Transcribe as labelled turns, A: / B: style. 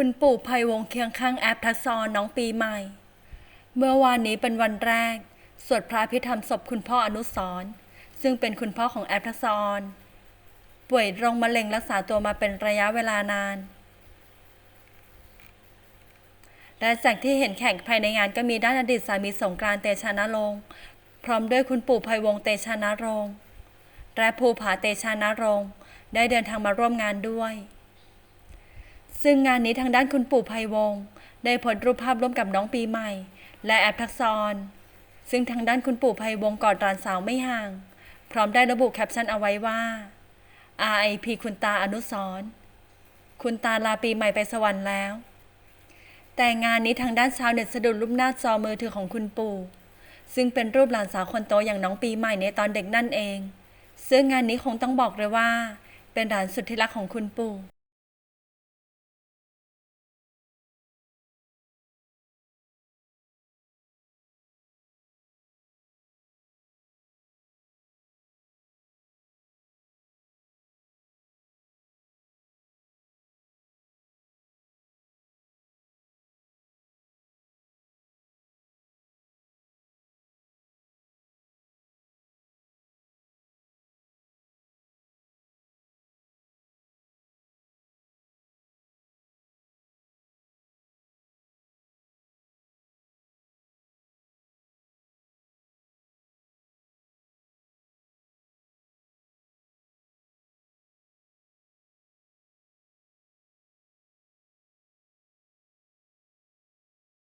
A: คุณปู่ภัยวงเคียงข้างแอปทักษรน้องปีใหม่ เมื่อวานนี้เป็นวันแรก สวดพระพิธรรมศพคุณพ่ออนุสรณ์ซึ่งเป็นคุณพ่อของแอปทักษรป่วยโรคมะเร็งรักษาตัวมาเป็นระยะเวลานาน และจากที่เห็นแขกภายในงานก็มีด้านอดีตสามีสงกรานต์เตชะนรงค์พร้อมด้วยคุณปู่ภัยวงเตชะนรงค์และภูผาเตชะนรงค์ได้เดินทางมาร่วมงานด้วย ซึ่งงานนี้ทางด้านคุณปู่ภัยวงศ์ได้โพสต์รูปภาพร่วมกับน้องปีใหม่ และแอปทักษร ซึ่งทางด้านคุณปู่ภัยวงศ์กอดหลานสาวไม่ห่าง พร้อมได้ระบุแคปชั่นเอาไว้ว่า RIP คุณตาอนุสรคุณตาลาปีใหม่ไปสวรรค์แล้ว แต่งานนี้ทางด้านชาวเน็ตสะดุดรูปหน้าจอมือถือของคุณปู่ ซึ่งเป็นรูปหลานสาวคนโตอย่างน้องปีใหม่ในตอนเด็กนั่นเอง ซึ่งงานนี้คงต้องบอกเลยว่า เป็นหลานสุดที่รักของคุณปู่